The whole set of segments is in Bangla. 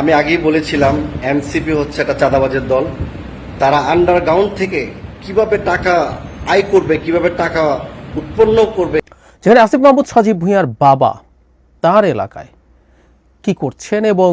আমি আগেই বলেছিলাম এনসিপি হচ্ছে একটা চাঁদাবাজের দল। তারা আন্ডারগ্রাউন্ড থেকে কীভাবে টাকা আয় করবে কীভাবে টাকা উৎপন্ন করবে। যেখানে আসিফ মাহমুদ সজীব ভূঁইয়ার বাবা তার এলাকায় কি করছেন এবং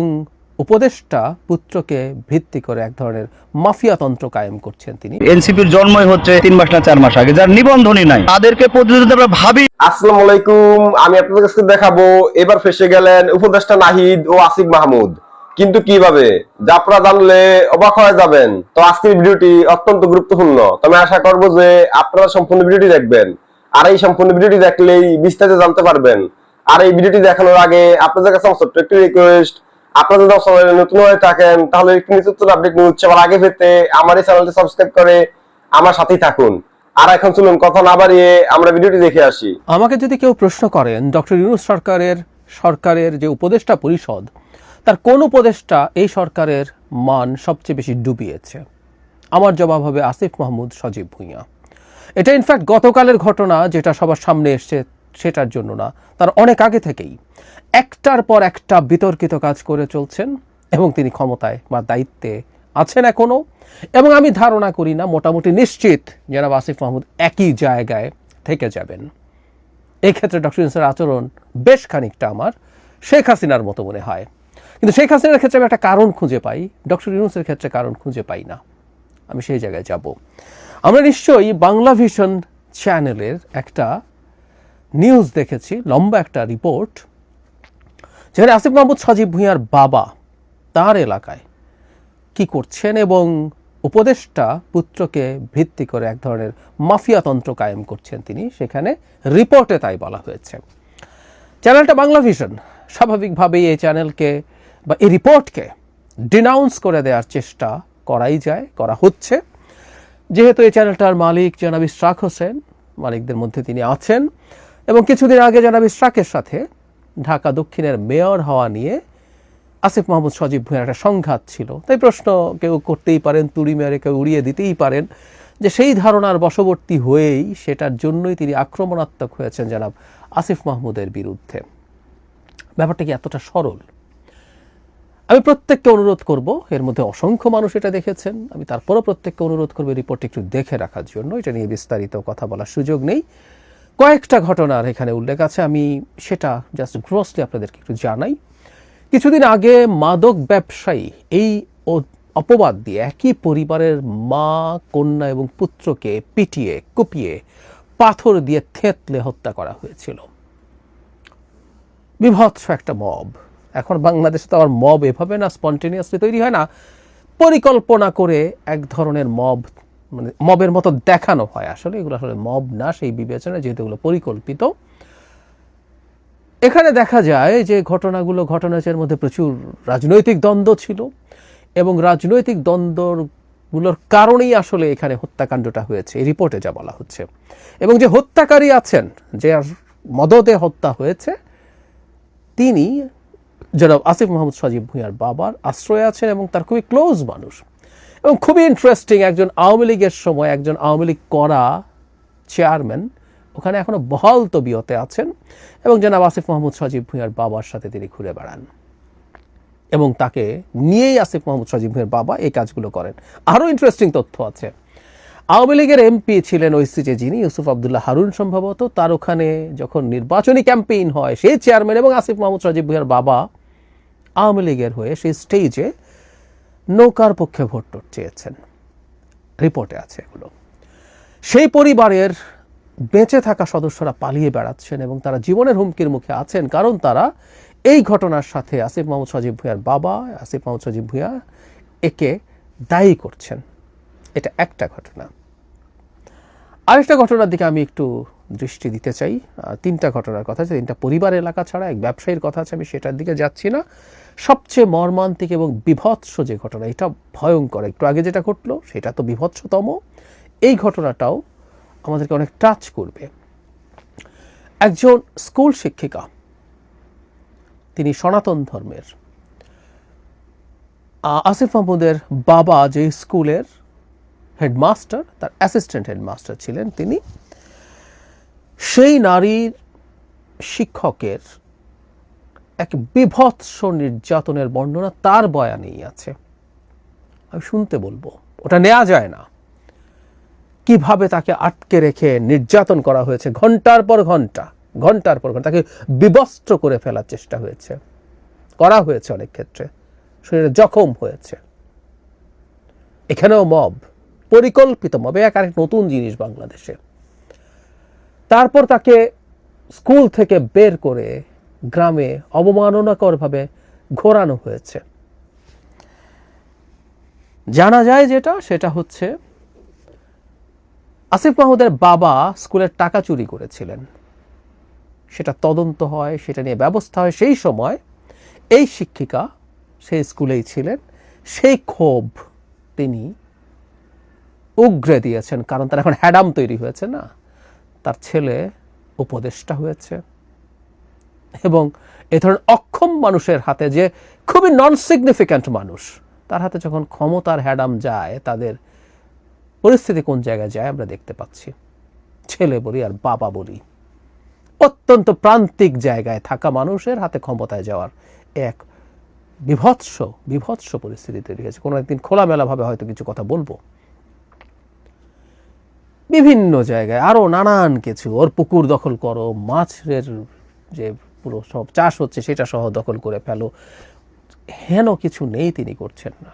উপদেষ্টা পুত্রকে ভিত্তি করে এক ধরনের মাফিয়াতন্ত্র কায়েম করছেন তিনি। এনসিপির জন্মই হচ্ছে তিন মাস না চার মাস আগে যার নিবন্ধনই নাই। তাদেরকে প্রতিনিধি আমরা ভাবি। আসসালামু আলাইকুম আমি আপনাদের কাছে দেখাবো এবার ফেসে গেলেন উপদেষ্টা নাহিদ ও আসিফ মাহমুদ। কিন্তু কীভাবে? যা জানলে অবাক হয়ে যাবেন। তো আজকের ভিডিওটি অত্যন্ত গুরুত্বপূর্ণ। তবে আশা করব যে আপনারা সম্পূর্ণ ভিডিওটি দেখবেন। আর এই সম্পূর্ণ ভিডিওটি দেখলেই বিস্তারিত জানতে পারবেন। আর এই ভিডিওটি দেখানোর আগে আপনাদের কাছে আমার ছোট্ট একটি রিকোয়েস্ট আপনারা যদি চ্যানেলে নতুন হয়ে থাকেন, তাহলে একটি নিত্য আপডেট নিউজ সবার আগে পেতে আমার এই চ্যানেলটি সাবস্ক্রাইব করে আমার সাথেই থাকুন। আর এখন চলুন, কথা না বাড়িয়ে আমরা ভিডিওটি দেখে আসি। আমাকে যদি কেউ প্রশ্ন করেন, ডক্টর ইউনুস সরকারের সরকারের যে উপদেষ্টা পরিষদ তার কোন উপদেষ্টা এই সরকারের মান সবচেয়ে বেশি ডুবিয়েছে? আমার জবাব হবে আসিফ মাহমুদ সজীব ভূঁইয়া। এটা ইনফ্যাক্ট গতকালের ঘটনা যেটা সবার সামনে এসছে সেটার জন্য না, তার অনেক আগে থেকেই। একটার পর একটা বিতর্কিত কাজ করে চলছেন এবং তিনি ক্ষমতায় বা দায়িত্বে আছেন এখনও এবং আমি ধারণা করি না, মোটামুটি নিশ্চিত জনাব আসিফ মাহমুদ একই জায়গায় থেকে যাবেন। এক্ষেত্রে ডক্টর ইউনুসের আচরণ বেশ খানিকটা আমার, শেখ হাসিনার মতো মনে হয়। কিন্তু শেখ হাসিনার ক্ষেত্রে আমি একটা কারণ খুঁজে পাই, ডক্টর ইউনুসের ক্ষেত্রে কারণ খুঁজে পাই না। আমি সেই জায়গায় যাব। আমরা নিশ্চয়ই বাংলা ভিশন চ্যানেলের একটা নিউজ দেখেছি, লম্বা একটা রিপোর্ট, যেখানে আসিফ মাহমুদ সজীব ভূঁইয়ার বাবা তার এলাকায় কি করছেন এবং উপদেষ্টা পুত্রকে ভিত্তি করে এক ধরনের মাফিয়াতন্ত্র কায়েম করছেন তিনি। সেখানে রিপোর্টে তাই বলা হয়েছে। চ্যানেলটা বাংলা ভিশন। স্বাভাবিকভাবেই এই চ্যানেলকে বা এই রিপোর্টকে ডিনাউন্স করে দেওয়ার চেষ্টা করাই যায়, করা হচ্ছে। যেহেতু এই চ্যানেলটার মালিক জনাব ইশরাক হোসেন, মালিকদের মধ্যে তিনি আছেন এবং কিছুদিন আগে জনাব ইশরাকের সাথে ঢাকা দক্ষিণের মেয়র হওয়া নিয়ে আসিফ মাহমুদ সজীব ভূঁইয়ার একটা সংঘাত ছিল। তাই প্রশ্ন কেউ করতেই পারেন, তুড়ি মেরে কেউ উড়িয়ে দিতেই পারেন। যে সেই ধারণার বশবর্তী হয়েই সেটার জন্যই তিনি আক্রমণাত্মক হয়েছেন জনাব আসিফ মাহমুদের বিরুদ্ধে। ব্যাপারটা কি এতটা সরল? আমি প্রত্যেককে অনুরোধ করব, এর মধ্যে অসংখ্য মানুষ এটা দেখেছেন, আমি তারপরও প্রত্যেককে অনুরোধ করব রিপোর্টটি একটু দেখে রাখার জন্য, এটা নিয়ে বিস্তারিত কথা বলার সুযোগ নেই। কয়েকটা ঘটনার এখানে উল্লেখ আছে, আমি সেটা জাস্ট গ্রসলি আপনাদেরকে একটু জানাই। কিছুদিন আগে মাদক ব্যবসায়ী এই অপবাদ দিয়ে একই পরিবারের মা, কন্যা এবং পুত্রকে পিটিয়ে, কুপিয়ে, পাথর দিয়ে থেতলে হত্যা করা হয়েছিল। বিভৎস একটা মব। এখন বাংলাদেশে তো আবার মব এভাবে না, স্পন্টেনিয়াসলি তৈরি হয় না। পরিকল্পনা করে এক ধরনের মব মানে মবের মতো দেখানো হয়। আসলে এগুলো আসলে মব না, সেই বিবেচনা যেহেতু এগুলো পরিকল্পিত। এখানে দেখা যায় যে ঘটনাগুলো ঘটনাচের মধ্যে প্রচুর রাজনৈতিক দ্বন্দ্ব ছিল। এবং রাজনৈতিক দ্বন্দ্বগুলোর কারণেই আসলে এখানে হত্যাকাণ্ডটা হয়েছে। এই রিপোর্টে যা বলা হচ্ছে। এবং যে হত্যাকারী আছেন, যে মদতে হত্যা হয়েছে, তিনি জনাব আসিফ মোহাম্মদ সজীব ভূঁইয়ার বাবার আশ্রয়ে আছেন এবং তার খুবই ক্লোজ মানুষ। এবং খুবই ইন্টারেস্টিং একজন আওয়ামী লীগের সময় একজন আওয়ামী লীগ করা চেয়ারম্যান ওখানে এখনও বহাল তবিয়তে আছেন এবং জনাব আসিফ মোহাম্মদ সজীব ভূঁইয়ার বাবার সাথে তিনি ঘুরে বেড়ান। এবং তাকে নিয়েই আসিফ মোহাম্মদ সজীব ভূঁইয়ার বাবা এই কাজগুলো করেন। আরও ইন্টারেস্টিং তথ্য আছে। আওয়ামী লীগের এমপি ছিলেন ওই যিনি, ইউসুফ আবদুল্লাহ হারুন সম্ভবত। তার ওখানে যখন নির্বাচনী ক্যাম্পেইন হয় সেই চেয়ারম্যান এবং আসিফ মোহাম্মদ সজীব ভূঁইয়ার বাবা আওয়ামী লীগের হয়ে সেই স্টেজে নৌকার পক্ষে ভোট টোট চেয়েছেন। রিপোর্টে আছে এগুলো। সেই পরিবারের বেঁচে থাকা সদস্যরা পালিয়ে বেড়াচ্ছেন এবং তারা জীবনের হুমকির মুখে আছেন, কারণ তারা এই ঘটনার সাথে আসিফ মাহমুদ সজীব ভূঁইয়ার বাবা আসিফ মাহমুদ সজীব ভূঁইয়া একে দায়ী করছেন। এটা একটা ঘটনা। আরেকটা ঘটনার দিকে আমি একটু দৃষ্টি দিতে চাই। তিনটা ঘটনার কথা আছে, তিনটা পরিবার এলাকা ছাড়া, এক ব্যবসায়ীর কথা আছে, আমি সেটার দিকে যাচ্ছি না। সবচেয়ে মর্মান্তিক এবং বিভৎস যে ঘটনা, এটা ভয়ঙ্কর। একটু আগে যেটা ঘটলো, সেটা তো বিভৎসতম। এই ঘটনাটাও আমাদেরকে অনেক টাচ করবে। একজন স্কুল শিক্ষিকা তিনি সনাতন ধর্মের। আসিফ মাহমুদের বাবা যে স্কুলের হেডমাস্টার, তার অ্যাসিস্ট্যান্ট হেডমাস্টার ছিলেন তিনি, সেই নারীর শিক্ষকের এক বিভৎস নির্যাতনের বর্ণনা তার বয়ানেই আছে। আমি শুনতে বলব, ওটা নেওয়া যায় না। কীভাবে তাকে আটকে রেখে নির্যাতন করা হয়েছে, ঘণ্টার পর ঘণ্টা। ঘণ্টার পর ঘণ্টা, তাকে বিবস্ত্র করে ফেলার চেষ্টা হয়েছে। করা হয়েছে অনেক ক্ষেত্রে। শরীরে জখম হয়েছে। এখানেও মব, পরিকল্পিত মব এক আরেক নতুন জিনিস বাংলাদেশে। তারপর তাকে স্কুল থেকে বের করে গ্রামে অবমাননাকরভাবে ঘোরানো হয়েছে। জানা যায় যেটা, সেটা হচ্ছে, আসিফ মাহমুদের বাবা স্কুলের টাকা চুরি করেছিলেন। সেটা তদন্ত হয়, সেটা নিয়ে ব্যবস্থা হয়। সেই সময় এই শিক্ষিকা সেই স্কুলেই ছিলেন, সেই ক্ষোভ তিনি উগ্রে দিয়েছেন, কারণ তার এখন হ্যাডাম তৈরি হয়েছে না। তার ছেলে উপদেষ্টা হয়েছে এবং এ ধরনের অক্ষম মানুষের হাতে যে খুবই নন সিগনিফিক্যান্ট মানুষ, তার হাতে যখন ক্ষমতার হ্যাডাম যায়, তাদের পরিস্থিতি কোন জায়গায় যায় আমরা দেখতে পাচ্ছি। ছেলে বলি আর বাবা বলি। অত্যন্ত প্রান্তিক জায়গায় থাকা মানুষের হাতে ক্ষমতায় যাওয়ার এক বিভৎস বিভৎস পরিস্থিতি তৈরি হয়েছে। কোনো একদিন খোলামেলাভাবে হয়তো কিছু কথা বলব। বিভিন্ন জায়গায় আরও নানান কিছু, ওর পুকুর দখল করো, মাছের যে পুরো সব চাষ হচ্ছে সেটা সহ দখল করে ফেলো। হেন কিছু নেই তিনি করছেন না।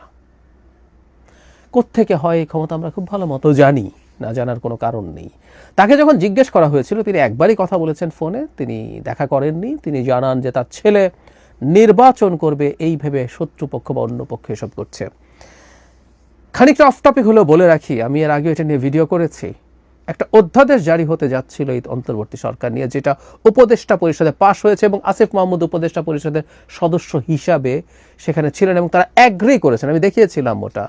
কোত্থেকে হয় এই ক্ষমতা আমরা খুব ভালো মতো জানি। না জানার কোনো কারণ নেই। তাকে যখন জিজ্ঞেস করা হয়েছিল, তিনি একবারই কথা বলেছেন ফোনে, তিনি দেখা করেননি, তিনি জানান যে তার ছেলে নির্বাচন করবে, এই ভেবে শত্রুপক্ষ বা অন্য পক্ষ এসব করছে। খানিকটা অফ টপিক হলেও বলে রাখি, আমি এর আগে এটা নিয়ে ভিডিও করেছি। একটা অধ্যাদেশ জারি হতে যাচ্ছিল এই অন্তর্বর্তী সরকার নিয়ে, যেটা উপদেষ্টা পরিষদে পাশ হয়েছে এবং আসিফ মাহমুদ উপদেষ্টা পরিষদের সদস্য হিসাবে সেখানে ছিলেন এবং তারা অ্যাগ্রি করেছেন। আমি দেখিয়েছিলাম ওটা।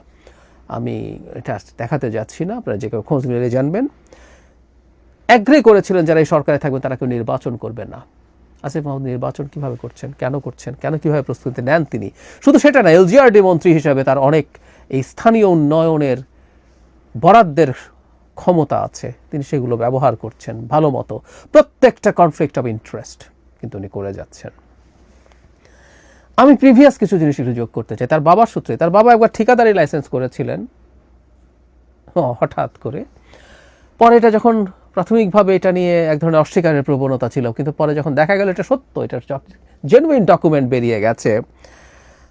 আমি এটা দেখাতে যাচ্ছি না, আপনারা যে কেউ খোঁজ নিলে জানবেন। অ্যাগ্রি করেছিলেন যারা এই সরকারে থাকবেন, তারা কেউ নির্বাচন করবে না। আসিফ মাহমুদ, নির্বাচন কীভাবে করছেন, কেন করছেন, কেন কীভাবে প্রস্তুতি নেন তিনি? শুধু সেটা না, এলজিআরডি মন্ত্রী হিসাবে তার অনেক এই স্থানীয় উন্নয়নের বরাদ্দের ক্ষমতা আছে। তিনি সেগুলো ব্যবহার করছেন ভালো মতো। প্রত্যেকটা কনফ্লিক্ট অফ ইন্টারেস্ট কিন্তু উনি করে যাচ্ছেন। আমি প্রিভিয়াস কিছু জিনিস একটু যোগ করতে চাই। তার বাবার সূত্রে, তার বাবা একবার ঠিকাদারি লাইসেন্স করেছিলেন। হঠাৎ করে। পরে এটা যখন প্রাথমিকভাবে এটা নিয়ে এক ধরনের অস্বীকারের প্রবণতা ছিল, কিন্তু পরে যখন দেখা গেল এটা সত্য, এটা জেনুইন ডকুমেন্ট বেরিয়ে গেছে,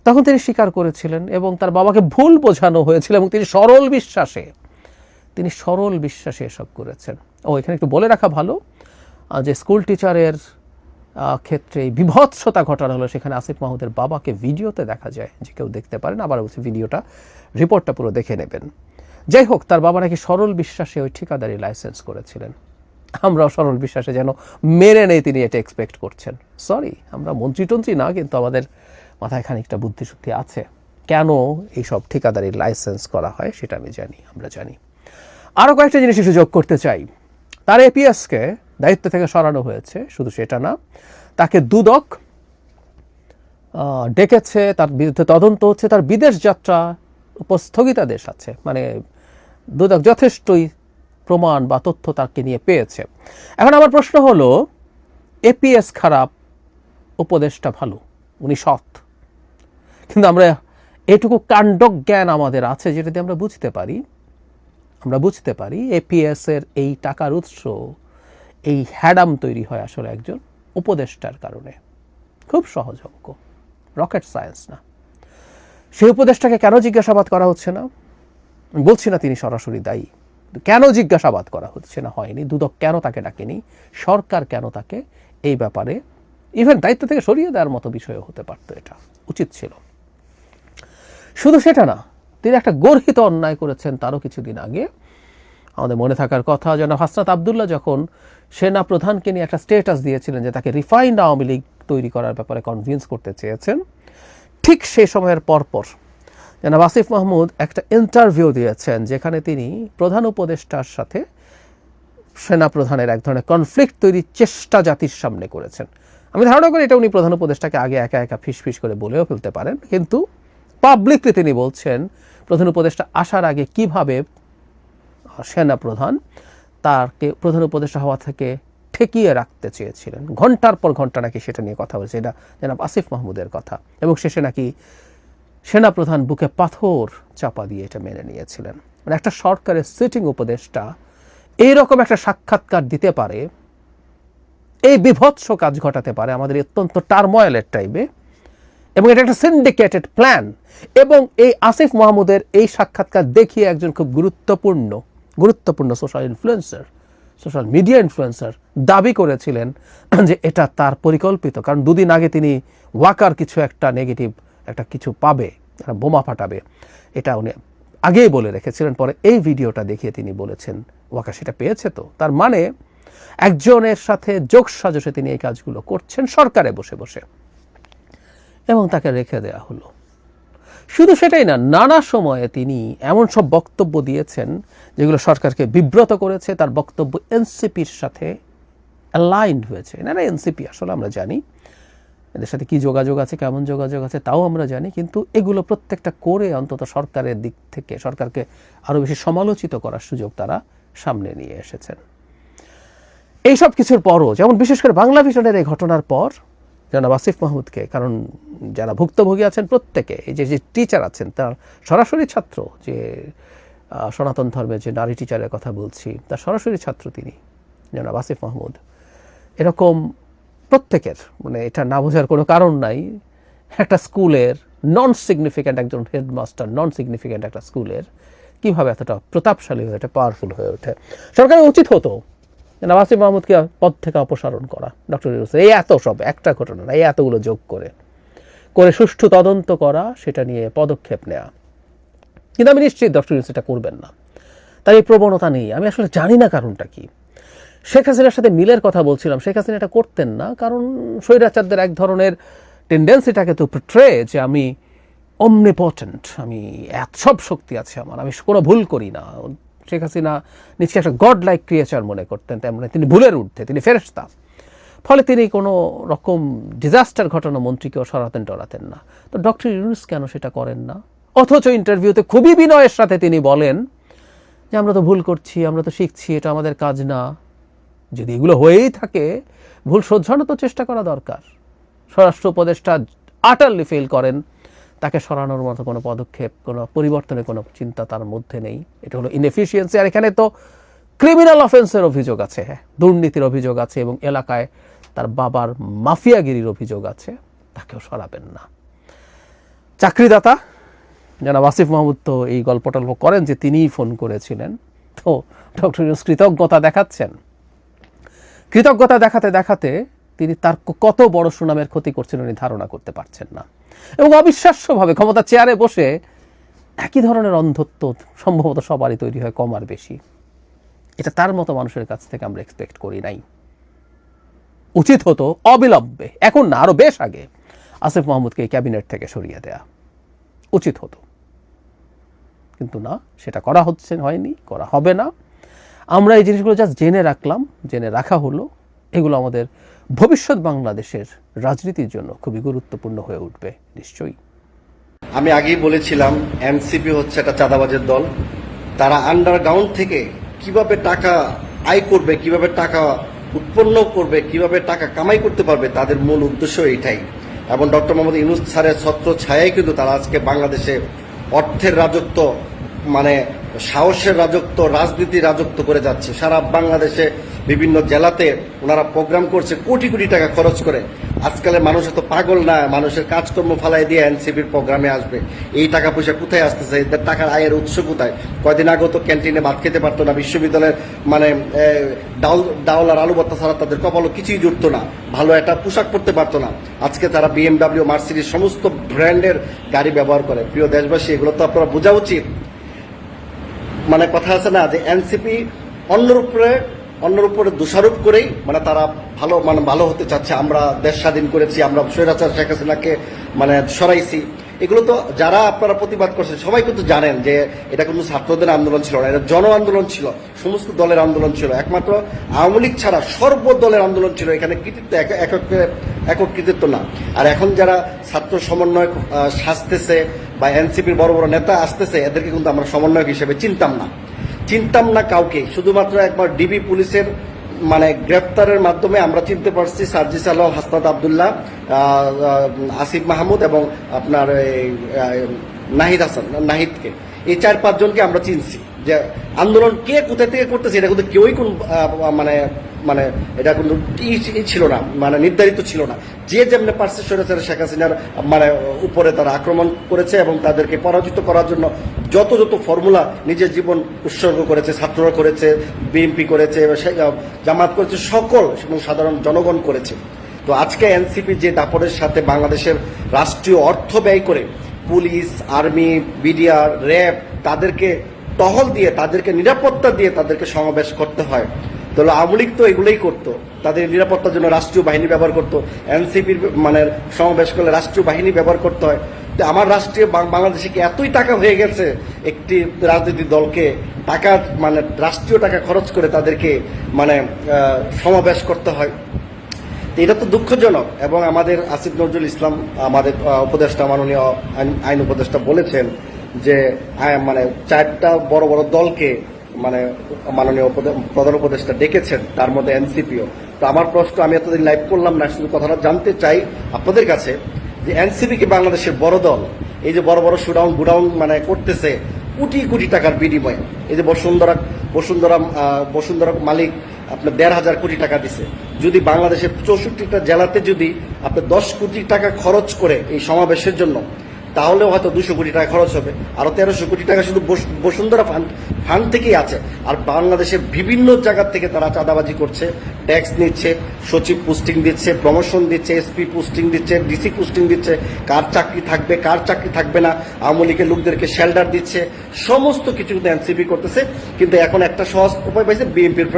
তখন তিনি স্বীকার করেছিলেন এবং তার বাবাকে ভুল বোঝানো হয়েছিল এবং তিনি সরল বিশ্বাসে, তিনি সরল বিশ্বাসে এসব করেছেন। ও, এখানে একটু বলে রাখা ভালো যে স্কুল টিচারের ক্ষেত্রে বিভৎসতা ঘটানো হলো। সেখানে আসিফ মাহমুদের বাবাকে ভিডিওতে দেখা যায় যে কেউ দেখতে পারেন। আবার বলছি ভিডিওটা, রিপোর্টটা পুরো দেখে নেবেন। যাই হোক, তার বাবা নাকি সরল বিশ্বাসে ওই ঠিকাদারি লাইসেন্স করেছিলেন। আমরাও সরল বিশ্বাসে যেন মেনে নেই তিনি এটা এক্সপেক্ট করছেন। সরি আমরা মন্ত্রী টন্ত্রী না, কিন্তু আমাদের মাথায় খানিকটা বুদ্ধিশুদ্ধি আছে। কেন এইসব ঠিকাদারির লাইসেন্স করা হয় সেটা আমি জানি, আমরা জানি। আরও কয়েকটা জিনিস একটু যোগ করতে চাই। তার এপিএসকে দায়িত্ব থেকে সরানো হয়েছে, শুধু সেটা না। তাকে দুদক ডেকেছে, তার বিরুদ্ধে তদন্ত হচ্ছে, তার বিদেশ যাত্রা উপর স্থগিতাদেশ আছে। মানে দুদক যথেষ্টই প্রমাণ বা তথ্য তাকে নিয়ে পেয়েছে। এখন আমার প্রশ্ন হলো, এপিএস খারাপ, উপদেশটা ভালো, উনি সৎ। কিন্তু আমরা এটুকু কাণ্ডজ্ঞান আমাদের আছে যেটা দিয়ে আমরা বুঝতে পারি। আমরা বুঝতে পারি এপিএস এর এই টাকার উৎস এই হ্যাডাম তৈরি হয় আসলে একজন উপদেষ্টার কারণে। খুব সহজ অঙ্ক। রকেট সায়েন্স না। সেই উপদেষ্টাকে কেন জিজ্ঞাসাবাদ করা হচ্ছে না? বলছি না তিনি সরাসরি দায়ী। কেন জিজ্ঞাসাবাদ করা হচ্ছে না হয়নি? দুদক কেন তাকে ডাকেনি? সরকার কেন তাকে এই ব্যাপারে ইভেন দায়িত্ব থেকে সরিয়ে দেওয়ার মতো বিষয়ও হতে পারতো এটা। উচিত ছিল। শুধু সেটা না, তিনি একটা গর্হিত অন্যায় করেছেন তারও কিছুদিন আগে। আমাদের মনে থাকার কথা যেন হাসনাত আবদুল্লাহ যখন সেনা প্রধানকে নিয়ে একটা স্টেটাস দিয়েছিলেন যে তাকে রিফাইন্ড আওয়ামী লীগ তৈরি করার ব্যাপারে কনভিন্স করতে চেয়েছেন, ঠিক সেই সময়ের পরপর যেন আসিফ মাহমুদ একটা ইন্টারভিউ দিয়েছেন যেখানে তিনি প্রধান উপদেষ্টার সাথে সেনা প্রধানের এক ধরনের কনফ্লিক্ট তৈরির চেষ্টা জাতির সামনে করেছেন। আমি ধারণা করি এটা উনি প্রধান উপদেষ্টাকে আগে একা একা ফিসফিস করে বলেও ফেলতে পারেন, কিন্তু পাবলিকলি তিনি বলছেন, প্রধান উপদেষ্টা আসার আগে কীভাবে সেনা প্রধান তাকে প্রধান উপদেষ্টা হওয়া থেকে ঠেকিয়ে রাখতে চেয়েছিলেন। ঘণ্টার পর ঘণ্টা নাকি সেটা নিয়ে কথা বলছে। এটা জনাব আসিফ মাহমুদের কথা। এবং শেষে নাকি সেনাপ্রধান বুকে পাথর চাপা দিয়ে এটা মেনে নিয়েছিলেন। মানে একটা সরকারের সিটিং উপদেষ্টা এইরকম একটা সাক্ষাৎকার দিতে পারে, এই বিভৎস কাজ ঘটাতে পারে আমাদের অত্যন্ত টার্ময়েলের টাইমে এবং এটা একটা সিন্ডিকেটেড প্ল্যান এবং এই আসিফ মাহমুদের এই সাক্ষাৎকার দেখিয়ে একজন খুব গুরুত্বপূর্ণ গুরুত্বপূর্ণ social influencer social media influencer দাবি করেছিলেন যে এটা তার পরিকল্পিত। কারণ দুদিন আগে তিনি ওয়াকার কিছু একটা নেগেটিভ একটা কিছু পাবে, একটা বোমা ফাটাবে। এটা উনি আগেই বলে রেখেছিলেন, পরে এই ভিডিওটা দেখিয়ে তিনি বলেছেন, ওয়াকা সেটা পেয়েছে তো। তার মানে একজনের সাথে যোগ সাজসে তিনি এই কাজগুলো করছেন, সরকারে বসে বসে। এবং তাকে রেখে দেয়া হলো। শুধু সেটাই না, নানা সময়ে তিনি এমন সব বক্তব্য দিয়েছেন যেগুলো সরকারকে বিব্রত করেছে। তার বক্তব্য এনসিপির সাথে অ্যালাইন্ড হয়েছে। না এনসিপি আসলে আমরা জানি। এদের সাথে কি যোগাযোগ আছে, কেমন যোগাযোগ আছে তাও আমরা জানি। কিন্তু এগুলো প্রত্যেকটা করে অন্তত সরকারের দিক থেকে, সরকারকে আরও বেশি সমালোচিত করার সুযোগ তারা সামনে নিয়ে এসেছেন। এইসব কিছুর পরও, যেমন বিশেষ করে বাংলা ভিশনের এই ঘটনার পর জনাব আসিফ মাহমুদকে, কারণ যারা ভুক্তভোগী আছেন প্রত্যেকে, এই যে যে টিচার আছেন, তার সরাসরি ছাত্র যে সনাতন ধর্মের যে নারী টিচারের কথা বলছি, তার সরাসরি ছাত্র তিনি জনাব আসিফ মাহমুদ। এরকম প্রত্যেকের মানে এটা না বোঝার কোনো কারণ নাই, একটা স্কুলের নন সিগনিফিক্যান্ট একজন হেডমাস্টার নন সিগনিফিক্যান্ট একটা স্কুলের কীভাবে এতটা প্রতাপশালী হয়ে ওঠে পাওয়ারফুল হয়ে ওঠে। সরকারের উচিত হতো আসিফ মাহমুদকে পদ থেকে অপসারণ করা, ডক্টর এই এত সব, একটা ঘটনা না, এই এতগুলো যোগ করে করে সুষ্ঠু তদন্ত করা, সেটা নিয়ে পদক্ষেপ নেওয়া কিন্তু আমি নিশ্চিত ডক্টর ইউনুস এটা করবেন না। তার এই প্রবণতা নেই। আমি আসলে জানি না কারণটা কি। শেখ হাসিনার সাথে মিলের কথা বলছিলাম, শেখ হাসিনা এটা করতেন না, কারণ স্বৈরাচারদের এক ধরনের টেন্ডেন্সিটাকে তো ট্রে যে আমি অমনিপটেন্ট আমি এত, সব শক্তি আছে আমার, আমি কোনো ভুল করি না। শেখ হাসিনা নিজকে একটা গড লাইক ক্রিয়েচার মনে করতেন তেমন তিনি ভুলের ঊর্ধ্বে, তিনি ফেরেস্তা ফলে তিনি কোনো রকম ডিজাস্টার ঘটানো মন্ত্রীকেও সরাতেন টরাতেন না। তো ডক্টর ইউনুস কেন সেটা করেন না? অথচ ইন্টারভিউতে খুবই বিনয়ের সাথে তিনি বলেন যে, আমরা তো ভুল করছি, আমরা তো শিখছি, এটা আমাদের কাজ না। যদি এগুলো হয়েই থাকে, ভুল শোধরানো তো চেষ্টা করা দরকার। স্বরাষ্ট্র উপদেষ্টা আটারলি ফেল করেন। তাকে সরানোর মতো কোনো পদক্ষেপ, কোনো পরিবর্তনের কোনো চিন্তা তার মধ্যে নেই। এটা হলো ইনএফিসিয়েন্সি আর এখানে তো ক্রিমিনাল অফেন্সের অভিযোগ আছে হ্যাঁ। দুর্নীতির অভিযোগ আছে এবং এলাকায় তার বাবার মাফিয়াগিরির অভিযোগ আছে। তাকেও সরাবেন না। চাকরিদাতা, জনাব আসিফ মাহমুদ তো এই গল্প টল্প করেন যে তিনিই ফোন করেছিলেন। তো ডক্টর ইউনুস কৃতজ্ঞতা দেখাচ্ছেন। কৃতজ্ঞতা দেখাতে দেখাতে তিনি তার কত বড় সুনামের ক্ষতি করছেন উনি ধারণা করতে পারছেন না। এবং অবিশ্বাস্যভাবে ক্ষমতা চেয়ারে বসে একই ধরনের অন্ধত্ব সম্ভবত সবারই তৈরি হয় কম আর বেশি। এটা তার মতো মানুষের কাছ থেকে আমরা এক্সপেক্ট করি নাই। উচিত হতো অবিলম্বে, এখন না, আরও বেশ আগে আসিফ মাহমুদকে ক্যাবিনেট থেকে সরিয়ে দেয়া। উচিত হতো। কিন্তু না, সেটা করা হচ্ছে, হয়নি, করা হবে না। আমরা এই জিনিসগুলো জাস্ট জেনে রাখলাম, জেনে রাখা হলো। এগুলো আমাদের ভবিষ্যৎ বাংলাদেশের রাজনীতির জন্য খুবই গুরুত্বপূর্ণ হয়ে উঠবে, নিশ্চয়ই। আমি আগেই বলেছিলাম, এনসিপি হচ্ছে একটা চাঁদাবাজের দল। তারা আন্ডারগ্রাউন্ড থেকে কীভাবে টাকা আয় করবে, কীভাবে টাকা উৎপন্ন করবে, কীভাবে টাকা কামাই করতে পারবে, তাদের মূল উদ্দেশ্য এটাই। এবং ডক্টর মোহাম্মদ ইউনুস স্যারের ছত্র ছায়াই কিন্তু তারা আজকে বাংলাদেশে অর্থের রাজত্ব মানে সাহসের রাজত্ব, রাজনীতি রাজত্ব করে যাচ্ছে। সারা বাংলাদেশে বিভিন্ন জেলাতে ওনারা প্রোগ্রাম করছে, কোটি কোটি টাকা খরচ করে। আজকালের মানুষ তো পাগল না, মানুষের কাজকর্ম ফালাই দিয়ে এনসিপির প্রোগ্রামে আসবে। এই টাকা পয়সা কোথায় আসতেছে? এদের টাকার আয়ের উৎস কোথায়? কয়দিন আগেও তো ক্যান্টিনে ভাত খেতে পারতো না, বিশ্ববিদ্যালয়ের মানে ডাউল ডাউল আর আলু ভর্তা ছাড়া তাদের কপালও কিছুই জুটতো না। ভালো একটা পোশাক পরতে পারতো না। আজকে তারা বিএমডাব্লিউ মার্সিডিজ সমস্ত ব্র্যান্ডের গাড়ি ব্যবহার করে, প্রিয় দেশবাসী, এগুলো তো আপনারা বোঝা উচিত। মানে কথা আছে না যে এনসিপি অন্যর উপরে অন্যর উপরে দোষারোপ করেই মানে তারা ভালো মানে ভালো হতে চাচ্ছে। আমরা দেশ স্বাধীন করেছি, আমরা স্বৈরাচার শেখ হাসিনাকে মানে সরাইছি। এগুলো তো যারা আপনারা প্রতিবাদ করছেন সবাই কিন্তু জানেন যে এটা কোনো ছাত্রদের আন্দোলন ছিল না এটা জন আন্দোলন ছিল সমস্ত দলের আন্দোলন ছিল। একমাত্র আওয়ামী লীগ ছাড়া সর্বদলের আন্দোলন ছিল এখানে কৃতিত্ব এক- একক একক কৃতিত্ব না। আর এখন যারা ছাত্র সমন্বয় আহ, সাজতেছে বা এনসিপির বড় বড় নেতা আসতেছে এদেরকে কিন্তু আমরা সমন্বয়ক হিসেবে চিনতাম না। চিনতাম না কাউকে শুধুমাত্র একবার ডিবি পুলিশের মানে গ্রেপ্তারের মাধ্যমে আমরা চিনতে পারছি সার্জিস আলম হাসনাদ আবদুল্লাহ আসিফ মাহমুদ এবং আপনার নাহিদ হাসান, নাহিদকে। এই চার পাঁচজনকে আমরা চিনছি। যে আন্দোলন কে কোথা থেকে করতেছে, এটা কিন্তু কেউই কোন মানে মানে এটা কিন্তু ই- ছিল না মানে নির্ধারিত ছিল না। যে যেমনি স্বৈরাচার শেখ হাসিনার মানে উপরে তারা আক্রমণ করেছে এবং তাদেরকে পরাজিত করার জন্য যত যত ফর্মুলা নিজের জীবন উৎসর্গ করেছে, ছাত্ররা করেছে বিএনপি করেছে জামাত করেছে, সকল এবং সাধারণ জনগণ করেছে। তো আজকে এনসিপি যে দাপরের সাথে বাংলাদেশের রাষ্ট্রীয় অর্থ ব্যয় করে পুলিশ, আর্মি বিডিআর র্যাব, তাদেরকে টহল দিয়ে, তাদেরকে নিরাপত্তা দিয়ে তাদেরকে সমাবেশ করতে হয়। তাহলে আওয়ামী লীগ তো এগুলোই করতো। তাদের নিরাপত্তার জন্য রাষ্ট্রীয় বাহিনী ব্যবহার করতো। এনসিপির মানে সমাবেশ করলে রাষ্ট্রীয় বাহিনী ব্যবহার করতে হয়। তো আমার রাষ্ট্রীয় বাংলাদেশে কি এতই টাকা হয়ে গেছে একটি রাজনৈতিক দলকে টাকা মানে রাষ্ট্রীয় টাকা খরচ করে তাদেরকে মানে সমাবেশ করতে হয়? এটা তো দুঃখজনক এবং আমাদের আসিফ নজরুল ইসলাম, আমাদের উপদেষ্টা, মাননীয় আইন উপদেষ্টা বলেছেন যে মানে চারটা বড় বড় দলকে মানে মাননীয় প্রধান উপদেষ্টা ডেকেছেন, তার মধ্যে এনসিপিও। তো আমার প্রশ্ন, আমি এতদিন লাইভ করলাম না, শুধু কথাটা জানতে চাই আপনাদের কাছে যে এনসিপি কি বাংলাদেশের বড় দল? এই যে বড় বড় শুডাউন গুডাউন মানে করতেছে কোটি কোটি টাকার বিনিময়ে। এই যে বসুন্ধরা বসুন্ধরা বসুন্ধরা মালিক আপনার দেড় হাজার কোটি টাকা দিছে। যদি বাংলাদেশের চৌষট্টিটা জেলাতে যদি আপনি দশ কোটি টাকা খরচ করে এই সমাবেশের জন্য তাহলেও হয়তো দুশো কোটি টাকা খরচ হবে। আরও তেরোশো কোটি টাকা শুধু বসুন্ধরা ফান্ড ফান্ড থেকেই আছে। আর বাংলাদেশের বিভিন্ন জায়গা থেকে তারা চাঁদাবাজি করছে ট্যাক্স নিচ্ছে, সচিব পোস্টিং দিচ্ছে প্রমোশন দিচ্ছে এসপি পোস্টিং দিচ্ছে ডিসি পোস্টিং দিচ্ছে। কার চাকরি থাকবে, কার চাকরি থাকবে না, আওয়ামী লীগের লোকদেরকে শেল্টার দিচ্ছে, সমস্ত কিছু কিন্তু এনসিপি করতেছে। কিন্তু এখন একটা সহজ উপায় পাইছে বিএনপির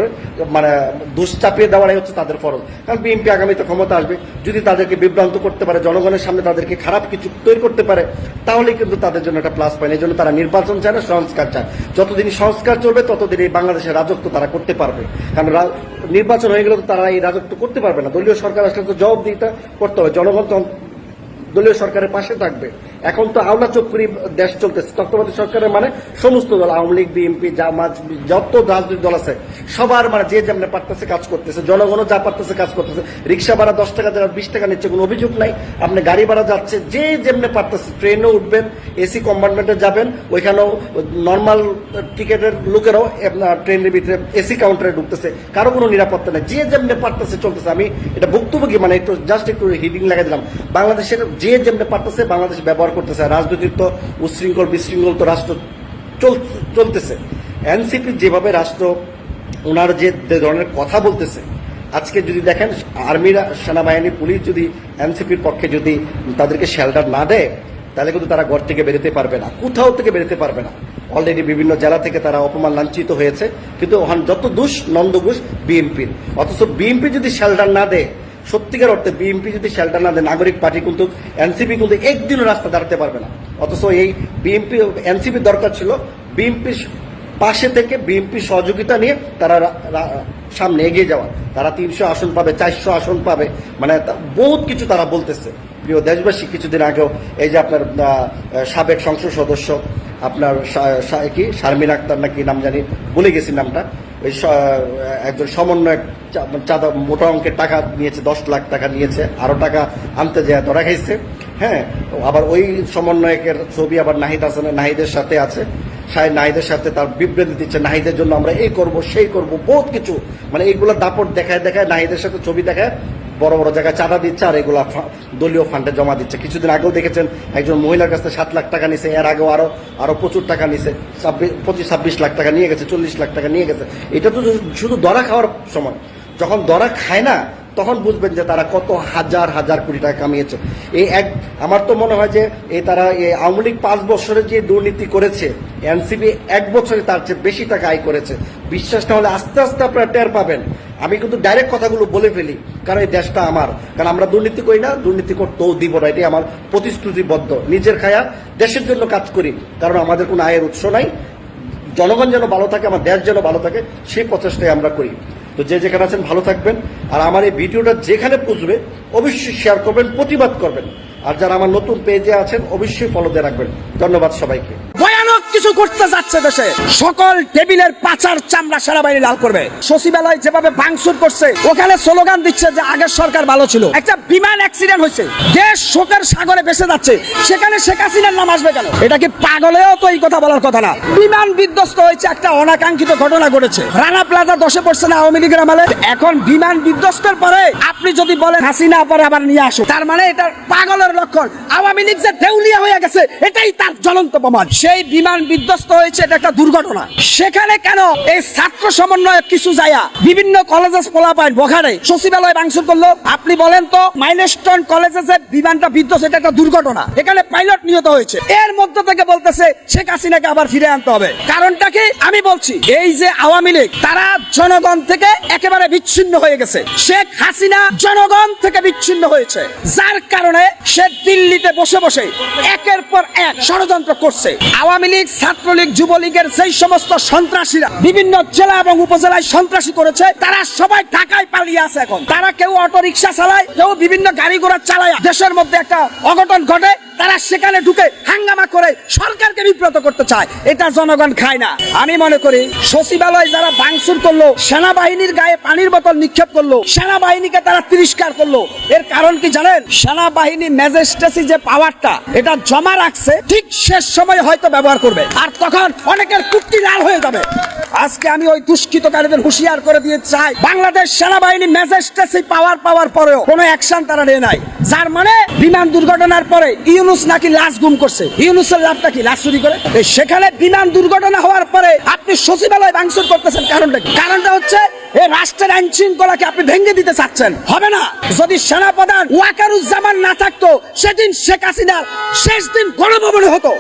মানে দোষ চাপিয়ে দেওয়াটাই হচ্ছে তাদের ফরজ। কারণ বিএনপি আগামীতে ক্ষমতা আসবে। যদি তাদেরকে বিভ্রান্ত করতে পারে, জনগণের সামনে তাদেরকে খারাপ কিছু তৈরি করতে পারে তাহলে কিন্তু তাদের জন্য একটা প্লাস পয়েন্ট এই জন্য তারা নির্বাচন চায় না, সংস্কার চায়। যতদিন সংস্কার চলবে, ততদিন এই বাংলাদেশের রাজত্ব তারা করতে পারবে। কারণ নির্বাচন হয়ে গেলে তো তারা এই রাজত্ব করতে পারবে না। দলীয় সরকার আসলে তো জবাব দিতে করতে হবে। জনগণ দলীয় সরকারের পাশে থাকবে। এখন তো আওলা চোখ করে দেশ চলতেছে। তত্ত্বাবধায়ক সরকারের মানে সমস্ত দল, আওয়ামী লীগ, বিএনপি, জামাত, যত রাজনৈতিক দল আছে, সবার মানে যে যেমন পারতেছে কাজ করতেছে, জনগণও যা পারতেছে কাজ করতেছে। রিক্সা ভাড়া দশ টাকা যারা বিশ টাকা নিচ্ছে, কোনো অভিযোগ নাই। আপনি গাড়ি ভাড়া যাচ্ছে, যে যেমনি পারতেছে ট্রেনেও উঠবেন, এসি কম্পার্টমেন্টে যাবেন, ওইখানেও নর্মাল টিকেটের লোকেরাও ট্রেনের ভিতরে এসি কাউন্টারে ঢুকতেছে। কারও কোনো নিরাপত্তা নেই। যে যেমনি পারতেছে চলতেছে। আমি এটা ভুক্তভোগী মানে একটু জাস্ট একটু হিডিং লাগাই দিলাম। বাংলাদেশের যে যেমনি পারতেছে, বাংলাদেশ ব্যবহার করতেছে, রাজনৈতিক তো উশৃঙ্খল, বিশৃঙ্খল তো রাষ্ট্র চলতেছে। এনসিপি যেভাবে রাষ্ট্র ওনার যে ধরনের কথা বলতেছে, আজকে যদি দেখেন আর্মিরা সেনাবাহিনী, পুলিশ যদি এনসিপির পক্ষে যদি তাদেরকে শেল্টার না দেয়, তাহলে কিন্তু তারা ঘর থেকে বেরোতে পারবে না, কোথাও থেকে বেরোতে পারবে না। অলরেডি বিভিন্ন জেলা থেকে তারা অপমান লাঞ্ছিত হয়েছে, কিন্তু ওখানে যত দোষ নন্দঘোষ বিএনপির। অথচ বিএনপি যদি শেল্টার না দেয় সত্যিকার অর্থে বিএনপি যদি শেল্টার না দেয়, নাগরিক পার্টি কিন্তু এনসিপি কিন্তু একদিনও রাস্তা দাঁড়াতে পারবে না। অথচ এই বিএনপি এনসিপি দরকার ছিল বিএনপির পাশে থেকে বিএনপি সহযোগিতা নিয়ে তারা সামনে এগিয়ে যাওয়া। তারা তিনশো আসন পাবে, চারশো আসন পাবে। মানে বহুত কিছু তারা বলতেছে। প্রিয় দেশবাসী, কিছুদিন আগেও এই যে আপনার সাবেক সংসদ সদস্য, আপনার কি, শারমিন আক্তার নাকি নাম জানি, ভুলে গেছি নামটা। ওই একজন সমন্বয়ক চাঁদা মোটা অঙ্কের টাকা নিয়েছে, দশ লাখ টাকা নিয়েছে আরও টাকা আনতে যায় ধরা খাইছে। হ্যাঁ আবার ওই সমন্বয়কের ছবি আবার নাহিদ হাসানের, নাহিদের সাথে আছে। সাহেব নাহিদের সাথে তার বিবৃতি দিচ্ছে, নাহিদের জন্য আমরা এই করব, সেই করব, বহুত কিছু। মানে এইগুলো দাপট দেখায় দেখায়, নাহিদের সাথে ছবি দেখায় বড় বড় জায়গায় চাঁদা দিচ্ছে আর এগুলা দলীয় ফান্ডে জমা দিচ্ছে। কিছুদিন আগেও দেখেছেন একজন মহিলার কাছ সাত লাখ টাকা নিছে, এর আগেও আরও আরও প্রচুর টাকা নিছে। ছাব্বিশ পঁচিশ, ছাব্বিশ লাখ টাকা নিয়ে গেছে, চল্লিশ লাখ টাকা নিয়ে গেছে। এটা তো শুধু দরা খাওয়ার সময় যখন দরা খায় না, তখন বুঝবেন যে তারা কত হাজার হাজার কোটি টাকা কামিয়েছে। এই এক আমার তো মনে হয় যে এই তারা এই আওয়ামী লীগ পাঁচ বছরে যে দুর্নীতি করেছে, এনসিপি এক বছরে তার চেয়ে বেশি টাকা আয় করেছে। বিশ্বাস না হলে আস্তে আস্তে আপনারা টের পাবেন। আমি কিন্তু ডাইরেক্ট কথাগুলো বলে ফেলি, কারণ এই দেশটা আমার। কারণ আমরা দুর্নীতি করি না, দুর্নীতি করতেও দিব না, এটাই আমার প্রতিশ্রুতিবদ্ধ। নিজের খায়া দেশের জন্য কাজ করি, কারণ আমাদের কোনো আয়ের উৎস নাই। জনগণ যেন ভালো থাকে, আমার দেশ যেন ভালো থাকে, সেই প্রচেষ্টাই আমরা করি। তো যে যেখানে আছেন ভালো থাকবেন, আর আমার এই ভিডিওটা যেখানে পুজবে, অবশ্যই শেয়ার করবেন, প্রতিবাদ করবেন। আর যারা আমার নতুন পেজে আছেন, অবশ্যই ফলো দিয়ে রাখবেন। ধন্যবাদ সবাইকে। কিছু করতে যাচ্ছে দেশে। সকল টেবিলের পাচার চামড়া সেনাবাহিনী লাল করবে। সচিবালয় যেভাবে ভাঙচুর করছে, ওখানে স্লোগান দিচ্ছে যে আগের সরকার ভালো ছিল। একটা বিমান অ্যাক্সিডেন্ট হয়েছে। দেশ শোকের সাগরে ভেসে যাচ্ছে। সেখানে শেখ হাসিনার নাম আসবে কেন? এটা কি পাগলেও তো এই কথা বলার কথা না। বিমান বিধ্বস্ত হয়েছে একটা অনাকাঙ্ক্ষিত ঘটনা ঘটেছে। রানা প্লাজা দশে পড়ছে না আওয়ামী লীগের আমলে? এখন বিমান বিধ্বস্তের পরে আপনি যদি বলেন, হাসিনা পরে আবার নিয়ে আসো। তার মানে এটা পাগলের লক্ষণ। আওয়ামী লীগ যে দেউলিয়া হয়ে গেছে, এটাই তার জ্বলন্ত প্রমাণ। সেই বিমান বিধ্বস্ত হয়েছে, এটা একটা দুর্ঘটনা। সেখানে কেন এই ছাত্র সমন্বয় কিছু যায়া বিভিন্ন কলেজে পোলা পায় বখারে সচিবালয় ভাঙচুর করল। আপনি বলেন তো মাইলস্টোন কলেজে যে বিমানটা বিধ্বস্ত, এটা একটা দুর্ঘটনা। এখানে পাইলট নিহত হয়েছে। এর মধ্য থেকে বলতেছে, শেখ হাসিনাকে আবার ফিরে আনতে হবে। কারণটা কি? আমি বলছি, এই যে আওয়ামী লীগ, তারা জনগণ থেকে একেবারে বিচ্ছিন্ন হয়ে গেছে। শেখ হাসিনা জনগণ থেকে বিচ্ছিন্ন হয়েছে। যার কারণে সে দিল্লিতে বসে বসে একের পর এক ষড়যন্ত্র করছে। আওয়ামী লীগ ছাত্রলীগ যুবলীগের যেই সমস্ত সন্ত্রাসীরা বিভিন্ন জেলা এবং উপজেলায় সন্ত্রাসী করেছে, তারা সবাই ঢাকায় পালিয়ে আছে এখন। তারা কেউ অটো রিক্সা চালায়, কেউ বিভিন্ন গাড়ি ঘোড়া চালায়। দেশের মধ্যে একটা অঘটন ঘটে, তারা সেখানে ঢুকে হাঙ্গামা করে সরকারকে বিব্রত করতে চায়। এটা জনগণ খায় না। আমি মনে করি, সচিবালয় যারা ভাঙচুর করল, সেনাবাহিনীর গায়ে পানির বোতল নিক্ষেপ করল, সেনাবাহিনীকে তারা তিরস্কার করল। এর কারণ কি জানেন? সেনাবাহিনী ম্যাজিস্ট্রেসি যে পাওয়ারটা এটা জমা রাখছে, ঠিক শেষ সময় হয়তো ব্যবহার করবে। আর তখন অনেকের কুট্টি লাল হয়ে যাবে। আজকে আমি ওই দুষ্কৃতকারীদের হুঁশিয়ার করে দিয়ে চাই, বাংলাদেশ সেনাবাহিনী ম্যাজিস্ট্রেসি পাওয়ার পাওয়ার পরেও কোনো অ্যাকশন তারা নেয় নাই। যার মানে বিমান দুর্ঘটনার পরে ইউনুস নাকি লাশ গুম করছে। ইউনুসের লাভটা কি লাশ চুরি করে? সেখানে বিমান দুর্ঘটনা হওয়ার পরে আপনি সচিবালয় ভাঙচুর করতেছেন কারণটা কারণটা হচ্ছে এই রাষ্ট্রের আইন শৃঙ্খলাকে আপনি ভেঙে দিতে চাচ্ছেন। হবে না। যদি সেনাপ্রধান ওয়াকারুজ্জামান না থাকতো, সেদিন শেখ হাসিনার শেষ দিন গণভবনে হতো।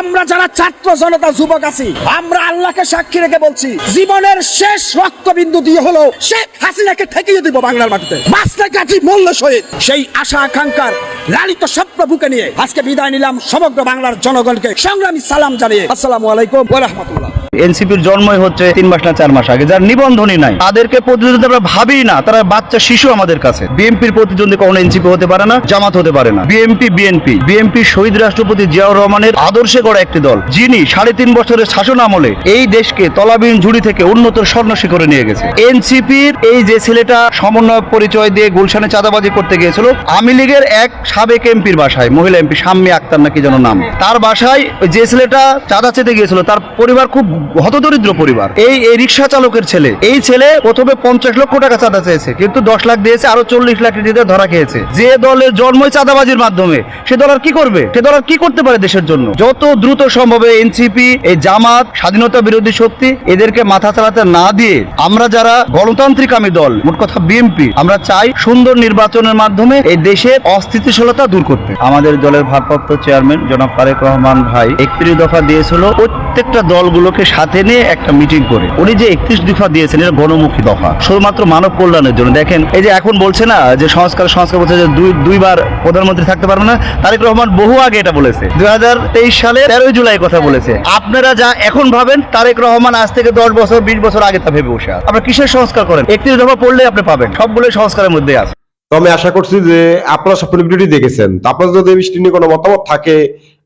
আমরা যারা ছাত্র জনতা, যুবক আছি, আমরা আল্লাহকে সাক্ষী রেখে বলছি, জীবনের শেষ রক্তবিন্দু দিয়ে হলো শেখ হাসিনাকে ঠেকিয়ে দিব বাংলার মাটিতে। বাঁচলে কাজী মূল্য সহিত সেই আশা আকাঙ্ক্ষার লালিত স্বপ্ন বুকে নিয়ে আজকে বিদায় নিলাম সমগ্র বাংলার জনগণকে। সংগ্রামী সালাম জানিয়ে আসসালামু আলাইকুম ওয়া রাহমাতুল্লাহ। এনসিপির জন্মই হচ্ছে তিন মাস না চার মাস আগে, যার নিবন্ধনই নাই। তাদেরকে প্রতিদ্বন্দ্বী আমরা ভাবি না, তারা বাচ্চা শিশু আমাদের কাছে। বিএনপির প্রতিদ্বন্দ্বী কখনো এনসিপি হতে পারে না, জামাত হতে পারে না। BNP BNP. বিএনপি শহীদ রাষ্ট্রপতি জিয়াউর রহমানের আদর্শে গড়া একটি দল, যিনি সাড়ে তিন বছরের শাসন আমলে এই দেশকে তলাবিহীন ঝুড়ি থেকে উন্নত স্বর্ণ শিখরে নিয়ে গেছে। এনসিপির এই যে ছেলেটা সমন্বয় পরিচয় দিয়ে গুলশানে চাঁদাবাজি করতে গিয়েছিল, আওয়ামী লীগের এক সাবেক এমপির বাসায়, মহিলা এমপি শাম্মী আক্তার নাকি যেন নাম। তার বাসায় যে ছেলেটা চাঁদা চেতে গিয়েছিল, তার পরিবার খুব হতদরিদ্র পরিবার। এই এই রিক্সা চালকের ছেলে এই ছেলে প্রথমে পঞ্চাশ লক্ষ টাকা চাঁদা চেয়েছে কিন্তু দশ লাখ দিয়েছে আরও চল্লিশ লাখ দিতে ধরা খেয়েছে। যে দলের জন্মই চাঁদাবাজির মাধ্যমে সে দল আর কি করবে? সে দল আর কি করতে পারে দেশের জন্য? যত দ্রুত সম্ভব এনসিপি এই জামাত স্বাধীনতা বিরোধী শক্তি এদেরকে মাথা চালাতে না দিয়ে আমরা যারা গণতান্ত্রিক আমি দল মোট কথা বিএনপি আমরা চাই সুন্দর নির্বাচনের মাধ্যমে এই দেশের অস্থিতিশীলতা দূর করতে। আমাদের দলের ভারপ্রাপ্ত চেয়ারম্যান জনাব তারেক রহমান ভাই একত্রিশ দফা দিয়েছিল প্রত্যেকটা দলগুলোকে সাথে নিয়ে একটা মিটিং করে। উনি যে একত্রিশ দফা দিয়েছেন, এটা গণমুখী দফা। শুধুমাত্র মানব কল্যাণের জন্য। দেখেন, এই যে এখন বলছে না যে সংস্কার সংস্কার বলছে যে দুই, দুইবার প্রধানমন্ত্রী থাকতে পারবে না। তারেক রহমান বহু আগে এটা বলেছে। দুই হাজার তেইশ সালে তেরোই জুলাই কথা বলেছে। আপনারা যা এখন ভাবেন, তারেক রহমান আজ থেকে দশ বছর, বিশ বছর আগে তা ভেবে বসে। আপনারা কিসের সংস্কার করেন? একত্রিশ দফা পড়লে আপনি পাবেন। সবগুলোই সংস্কারের মধ্যে আছে। তো আমি আশা করছি যে আপনারা সব ভিডিওটি দেখেছেন। তো আপনার যদি এই বিষয়টি নিয়ে কোনো মতামত থাকে,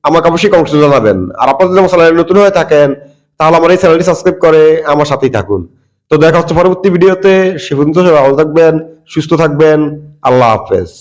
আমাকে অবশ্যই কমেন্টে জানাবেন। আর আপনারা যদি আমার চ্যানেলে নতুন হয়ে থাকেন, তাহলে আমার এই চ্যানেলটি সাবস্ক্রাইব করে আমার সাথেই থাকুন। তো দেখা হচ্ছে পরবর্তী ভিডিওতে সে পর্যন্ত ভালো থাকবেন, সুস্থ থাকবেন। আল্লাহ হাফেজ।